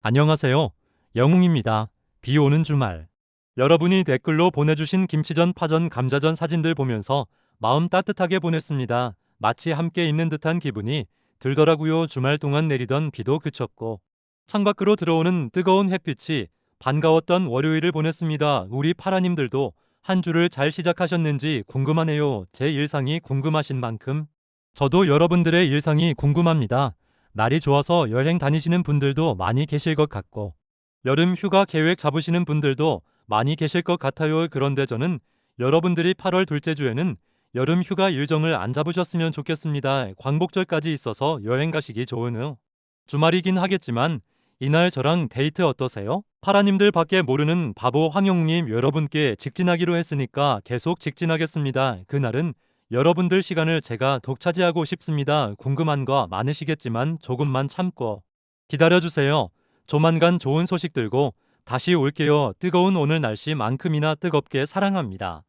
안녕하세요. 영웅입니다. 비 오는 주말. 여러분이 댓글로 보내주신 김치전, 파전, 감자전 사진들 보면서 마음 따뜻하게 보냈습니다. 마치 함께 있는 듯한 기분이 들더라고요. 주말 동안 내리던 비도 그쳤고 창밖으로 들어오는 뜨거운 햇빛이 반가웠던 월요일을 보냈습니다. 우리 파라님들도 한 주를 잘 시작하셨는지 궁금하네요. 제 일상이 궁금하신 만큼 저도 여러분들의 일상이 궁금합니다. 날이 좋아서 여행 다니시는 분들도 많이 계실 것 같고 여름 휴가 계획 잡으시는 분들도 많이 계실 것 같아요. 그런데 저는 여러분들이 8월 둘째 주에는 여름 휴가 일정을 안 잡으셨으면 좋겠습니다. 광복절까지 있어서 여행 가시기 후 주말이긴 하겠지만 이날 저랑 데이트 어떠세요? 파라님들 밖에 모르는 바보 황영님 여러분께 직진하기로 했으니까 계속 직진하겠습니다. 그날은 여러분들 시간을 제가 독차지하고 싶습니다. 궁금한 거 많으시겠지만 조금만 참고 기다려주세요. 조만간 좋은 소식 들고 다시 올게요. 뜨거운 오늘 날씨만큼이나 뜨겁게 사랑합니다.